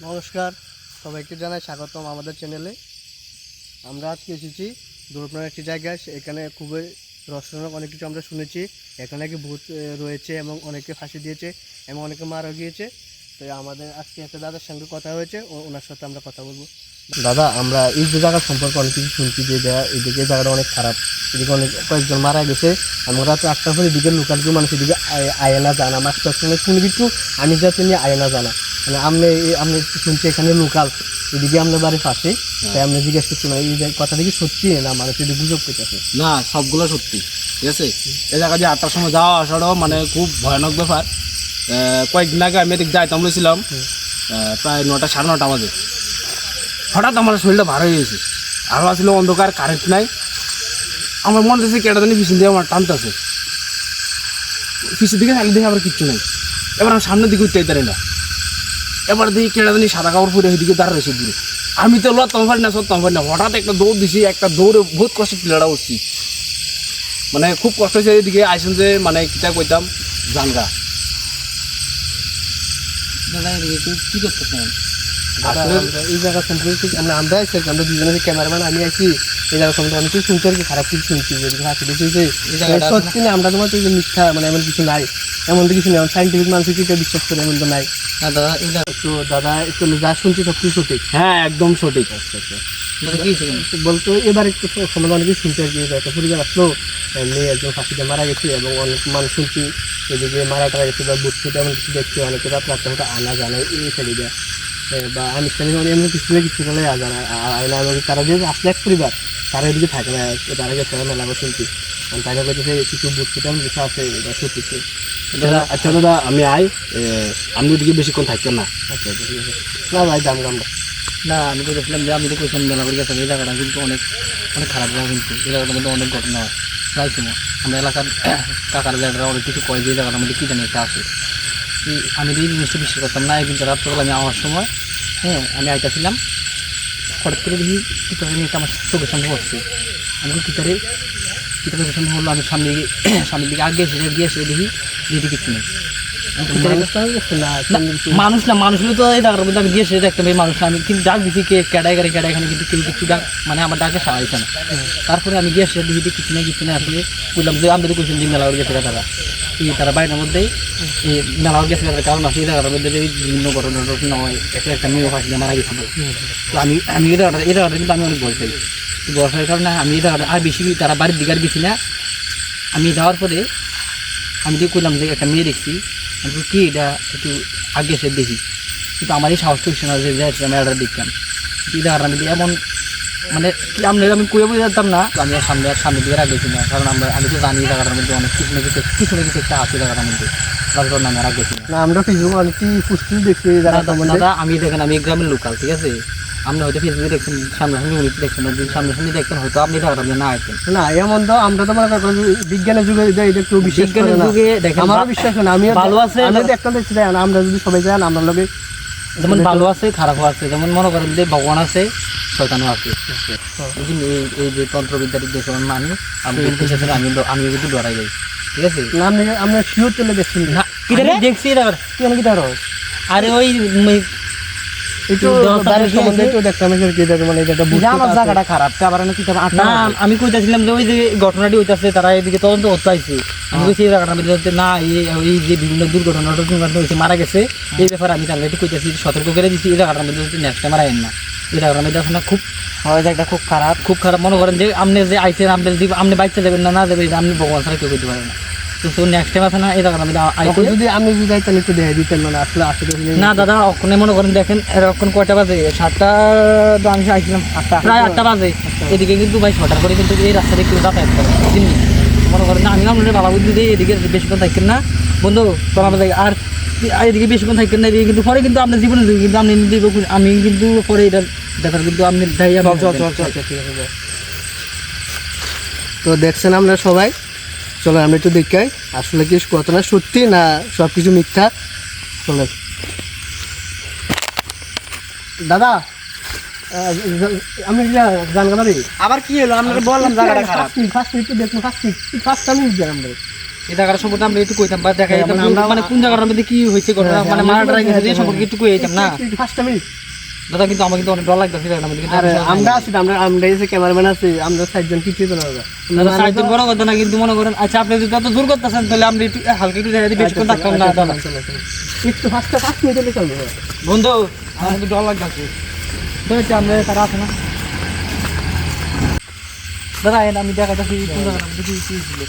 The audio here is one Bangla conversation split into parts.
নমস্কার সবাইকে জানাই স্বাগতম আমাদের চ্যানেলে আমরা আজকে এসেছি দুর্ঘটনার একটি জায়গায়। এখানে খুবই রহস্যজনক অনেক কিছু আমরা শুনেছি। এখানে নাকি ভূত রয়েছে এবং অনেকে ফাঁসি দিয়েছে এবং অনেকে মারা গিয়েছে। তো আমাদের আজকে একটা দাদার সঙ্গে কথা হয়েছে ও- ওনার সাথে আমরা কথা বলব। দাদা আমরা এই যে জায়গা সম্পর্কে অনেক কিছু শুনছি যে এদিকে জায়গাটা অনেক খারাপ। এদিকে অনেক কয়েকজন মারা গেছে। আমরা তো আটটার পর এদিকে লোকাল কেউ মানুষ এদিকে আয়- আয় না জানা। মাস্টার সঙ্গে শুনি কিছু আমি যাতে নিয়ে আয় না জানা। মানে আপনি আপনি শুনছি এখানে লোকাল। এদিকে আপনার বাড়ির পাশে। তাই আপনি জিজ্ঞেস করছি মানে এই যে কথাটা কি সত্যি? না মানুষ যদি গুজব করতেছে। না সবগুলো সত্যি। ঠিক আছে? এই জায়গা যে আটটার সময় যাওয়া আসাটাও মানে খুব ভয়ানক ব্যাপার। কয়েকদিন আগে আমি এদিক যাইতাম বলেছিলাম। প্রায় নটা সাড়ে নটা বাজে। হঠাৎ আমার শরীরটা ভার হয়ে গেছে। আরও আসলে অন্ধকার কারেন্ট নাই। আমার মনে হচ্ছে কেটা জানি পিছন দিয়ে আমার টানতেছে পিছন দিকে চাইলে দেখে আবার কিচ্ছু নেই। এবার আমি সামনের দিকে উঠতে পারি না। এবার দেখি কেটা জানি সাদা কাপড় পরে ওইদিকে দাঁড়া রয়েছে দূরে। আমি তো লড়তাম পারি না সরতাম পারি না। হঠাৎ একটা দৌড় দিছি, একটা দৌড়ে বহুত কষ্ট প্লেয়ারটা উঠছি। মানে খুব কষ্ট হয়েছে এদিকে, আইসেন যে মানে কিতা কইতাম, জানগা। দাদা, এদিকে কি করতেছেন? আসলে- এই জায়গা সম্পর্কে আমরা আমরা আছি আমরা দুজনে ক্যামেরাম্যান আমি আছি এই জায়গা সম্পর্কে অনেক কিছু শুনছি আর কি খারাপ কিছু শুনছি সত্যি না আমরা তোমার যে মিথ্যা মানে এমন কিছু নাই এমন তো কিছু নেই সাইন্টিফিক মানুষ কি এটা বিশ্বাস করে এমন তো নাই। দাদা এটা তো দাদা একটু যা শুনছি সব কিছু সঠিক। হ্যাঁ একদম সঠিক। দাদা কি বলতো এবার একটু সমাধান অনেকে শুনতে আর কি একটা পরিবার আসলো মেয়ে একজন ফাঁসিতে মারা গেছে এবং অনেক মানুষ শুনছি এদিকে মারা টারা গেছে বা বুঝতে এমন কিছু দেখছি অনেকে রাত রাত হয়তো আনা জানে এই ছেড়ে দেয়। বা আনুষ্ঠানিক মানে এমন কিছু না কিছু আজানা আয়না এবং তারা যে আসলে এক পরিবার তারা এদিকে থাকে না তারা গেছে মেলা করে শুনছি কারণ তারা বলতেছে কিছু বুঝতে তেমন কিছু আছে? সত্যি আচ্ছা দাদা আমি আই আপনি ওদিকে বেশিক্ষণ থাকতেন না। আচ্ছা আচ্ছা, ঠিক আছে। না ভাই দাম আমরা না আমি তো দেখলাম যে আমি তো কোথাও মেলা করে গেছিলাম এই জায়গাটা কিন্তু অনেক অনেক খারাপ জায়গা কিন্তু। এই জায়গাটার মধ্যে অনেক ঘটনা হয়। প্রায় সময় আমরা এলাকার কাকার জায়গাটা অনেক কিছু কয় যে এই জায়গাটার মধ্যে কী জানি একটা আছে। আমি এই জিনিসটা বিশ্বাস করতাম না কিন্তু রাত্রবেলা আমি আমার সময় হ্যাঁ আমি আইতাছিলাম। হঠাৎ করে দেখি কিতাবের নিয়ে আমার চোখের সামনে পড়ছে আমি কিতারে কিতাবের সামনে হলো, আমি সামনে সামনের দিকে আগে এসে গিয়ে এসে দেখি যেটি কিছু নেই মানুষ না, মানুষ তো এই ডাকার মধ্যে আমি গিয়ে সেটা দেখতে পাই মানুষ আমি কিন্তু ডাক দিছি কে ক্যাডাই গাড়ি ক্যাডাই এখানে কিন্তু কেউ কিছু ডাক মানে আমার ডাকে সারাইছে না। তারপরে আমি গিয়ে সেটা দিদি কিছু না কিছু না, আসলে বললাম যে আমাদের কোয়েশন যে মেলা গেছে তারা। এই তারা বাড়ির মধ্যেই এই মেলা গেছে তাদের কারণ আছে, এই জায়গাটার মধ্যে বিভিন্ন ঘটনা হয় একটা একটা মেয়ে ফাঁসি মারা গেছিল তো আমি আমি এই জায়গাটা এই জায়গাটা কিন্তু আমি অনেক ভয় পাই। ভয় কারণে আমি এই জায়গাটা আর বেশি তারা বাড়ির দিকে আর গেছি না। আমি যাওয়ার পরে আমি যে কইলাম যে একটা মেয়ে দেখছি কি এটা একটু আগে এসে দেখি। কিন্তু আমার এই সাহস করছে না যে আমি এটা দেখতাম কি দেখার আমি এমন মানে কি আমরা আমি কুয়ে বুঝে যেতাম না আমি আর সামনে আর সামনে দিকে রাখেছি না। কারণ আমরা আমি তো জানি জায়গাটার মধ্যে অনেক কিছু না কিছু কিছু না কিছু একটা আছে জায়গাটার মধ্যে। আমি না। আমরা ফেসবুক অনেক কি পুষ্টি দেখছি দাদা, আমি দেখেন আমি গ্রামের লোকাল ঠিক আছে? আপনি হয়তো ফেসবুকে দেখছেন উনি দেখছেন যদি দেখতেন হয়তো আপনি না না এমন তো আমরা তো মনে করি বিজ্ঞানের যুগে যাই এটা কেউ বিশ্বাস বিজ্ঞানের যুগে দেখেন আমারও বিশ্বাস না আমি ভালো আছে, আমি দেখছি যাই আমরা যদি সবাই যাই আমরা যেমন ভালো আছে খারাপও আছে যেমন মনে করেন যে ভগবান আছে শয়তানও আছে। এই যে তন্ত্রবিদ্যার যে মানি আমি কিন্তু সেখানে আমি আমি কিন্তু ডরাই যাই ঠিক আছে? না আমি আমরা শিওর চলে দেখছি না দেখছি ধরো আরে ওই একটু বাড়ির সম্বন্ধে একটু দেখতাম কি মানে এটা বুঝতে আমার জায়গাটা খারাপ আবার না না আমি কইতাছিলাম যে ওই যে ঘটনাটি হইতাছে তারা এদিকে তদন্ত করতে আমি কইছি এই জায়গাটা মধ্যে না এই এই যে বিভিন্ন দুর্ঘটনা দুর্ঘটনা হয়েছে মারা গেছে এই ব্যাপারে আমি কইতাছি সতর্ক করে দিচ্ছি এই জায়গাটার মধ্যে হচ্ছে নেক্সট টাইম আর আইন না। এই জায়গাটার মধ্যে এখন খুব হয় জায়গাটা খুব খারাপ। খুব খারাপ। মনে করেন যে আপনি যে আইসেন আপনি আপনি বাইতে যাবেন না না যাবেন আপনি ভগবান ছাড়া কেউ করতে পারেন না। নেক্সট টাইম আছে না? এই যদি আমি যদি যাইতাম একটু দেখে দিতেন মানে আসলে আসলে না দাদা মনে করেন দেখেন কয়টা বাজে? সাতটা তো আমি আইছিলাম আটটা প্রায় আটটা বাজে। এদিকে কিন্তু ভাই ছটার পরে কিন্তু এই কেউ যাতায়াত করে? মনে করেন আমি বাবা বুদ্ধি এদিকে বেশিক্ষণ থাকেন না। বন্ধু তোমার আর এদিকে বেশিক্ষণ থাকেন না এদিকে কিন্তু পরে কিন্তু আপনার জীবনে কিন্তু আপনি আমি কিন্তু পরে এটা দেখার কিন্তু আপনি। আচ্ছা। তো দেখছেন আমরা সবাই? চলো আমরা একটু দেখাই আসলে কি ঘটনা সত্যি না সব কিছু মিথ্যা? চলো। দাদা আমি জানগা বাড়ি আবার কি হলো? আপনাকে বললাম জায়গাটা খারাপ। ফার্স্ট ফার্স্ট মিনিট দেখুন ফার্স্ট ফার্স্ট আমি আমরা। এই জায়গাটা সম্পর্কে আমরা একটু কইতাম বা দেখা হ্যাঁ, মানে আমরা- মানে কোন জায়গাটার মধ্যে কি হয়েছে ঘটনা? হ্যাঁ, মানে আমরা মারা একটু- এই সম্পর্কে একটু না। একটু ফার্স্টটা মিনিট দাদা কিন্তু আমার কিন্তু অনেক ডর লাগতেছে আমরা আছি আমরা আমরা এসে ক্যামেরাম্যান আছি আমরা চারজন কিছুই তো না দাদা। দাদা বড় কথা না কিন্তু মনে করেন আচ্ছা আপনি যদি এত দূর করতেছেন তাহলে আমরা একটু হালকা একটু দেখা দিই বেশি করে থাকতাম না দাদা। একটু ফার্স্টটা পাঁচ মিনিট হলে চলবে বন্ধু আমার কিন্তু ডর লাগতেছে। দেখছি আমরা তারা আছে না? দাদা এর আমি কি কি ছিল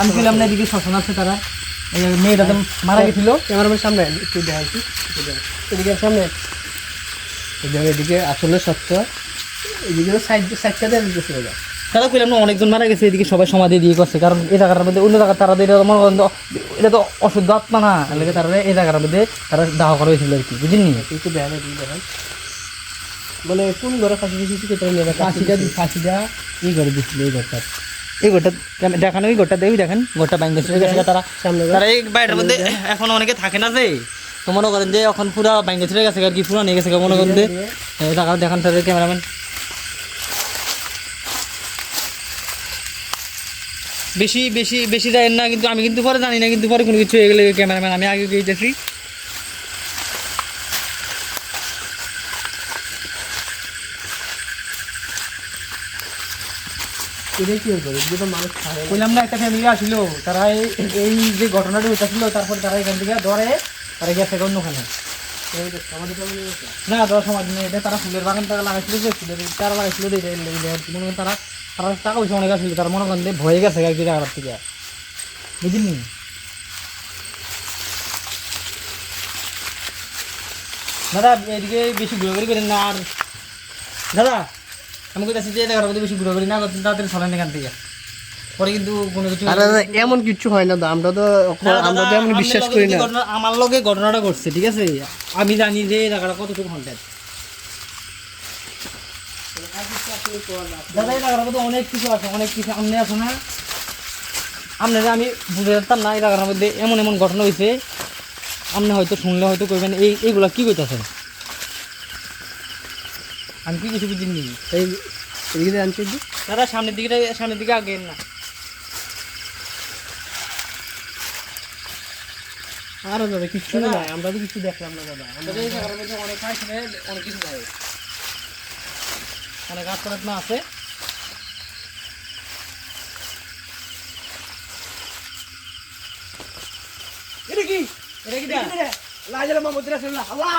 আমি পেলাম না এদিকে শ্মশান আছে তারা। মেয়েটা তো মারা গেছিল। ক্যামেরাম্যান সামনে একটু দেখান। এদিকে সামনে এদিকে আসলে সত্য। এদিকে সাইড সাইডটা দেওয়া দাদা। কইলাম না অনেকজন মারা গেছে এদিকে সবাই সমাধি দিয়ে করছে। কারণ এই জায়গাটার মধ্যে অন্য জায়গা তারা এটা তো মনে করেন এটা তো অশুদ্ধ আত্মা না। এলাকা তারা এই জায়গাটার মধ্যে তারা দাহ করা হয়েছিল আর কি বুঝিনি একটু দেখান একটু দেখান মানে কোন ঘরে ফাঁসি দিয়েছি ফাঁসিটা ফাঁসিটা ই করে দিচ্ছিল এই ঘরটা এই কেমন- দেখানো এই ঘরটা দেখবি দেখেন ঘরটা বাইন গেছে। তারা তারা এই বাড়িটার মধ্যে এখন অনেকে থাকে না যে তো মনে করেন যে এখন পুরা বাইন গেছে গেছে আর কি পুরা নিয়ে গেছে মনে করেন যে। টাকা দেখান তাদের ক্যামেরাম্যান। বেশি বেশি বেশি যায় না কিন্তু আমি কিন্তু পরে জানি না কিন্তু পরে কোনো কিছু হয়ে গেলে ক্যামেরাম্যান আমি আগে গিয়েছি এটাই কি করে? এদিকে তো মানুষ খায়। না। বললাম না একটা ফ্যামিলি আসলো তারা এই এই যে ঘটনাটা হইতেছিল তারপর তারা এখান থেকে ধরে তারা গেছে অন্যখানে এই যে সমাধি টমাধি হয়েছে। না ধর সমাজ নেই এটা তারা ফুলের বাগান টাকা লাগাইছিল যে ফুলের তারা লাগাইছিল যে এটা এই- এই- এই- মনে করেন তারা তারা টাকা পয়সা অনেক আসছিল তারা মনে করেন যে ভয়ে গেছে আর কি জায়গাটার থেকে। বুঝলি দাদা এদিকে বেশি ঘুরাঘুরি করেন না আর। দাদা আমি কইতাছি যে বেশি ঘুরাঘুরি না করতেন তাড়াতাড়ি চলেন এখান থেকে। পরে কিন্তু কোনো কিছু আরে এমন কিছু হয় না আমরা তো আমরা তো এমন বিশ্বাস করি না। আমার লগে ঘটনাটা ঘটছে ঠিক আছে? আমি জানি যে জায়গাটা কতটুকু হান্টেড দাদা এই জায়গাটার মধ্যে অনেক কিছু আছে অনেক কিছু আমনে আছে না? আপনারা আমি বুঝে যেতাম না এই জায়গাটার মধ্যে এমন এমন ঘটনা হয়েছে আপনি হয়তো শুনলে হয়তো কইবেন এই এইগুলা কি কইতাছেন? আমি কি কিছু বুঝিনি? এই এদিকে আনছি দাদা সামনের দিকে সামনের দিকে আগে না। আরে দাদা কিচ্ছু না আমরা তো কিছু দেখলাম না দাদা। আমরা- এই জায়গাটার মধ্যে অনেক পাইছে অনেক কিছু যায় অনেক গাছ না আছে। এটা কি? এটা কি লাজরা মাহমুদ আল্লাহ!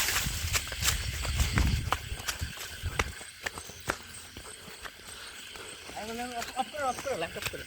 那个，啊，不让吃了，不吃了。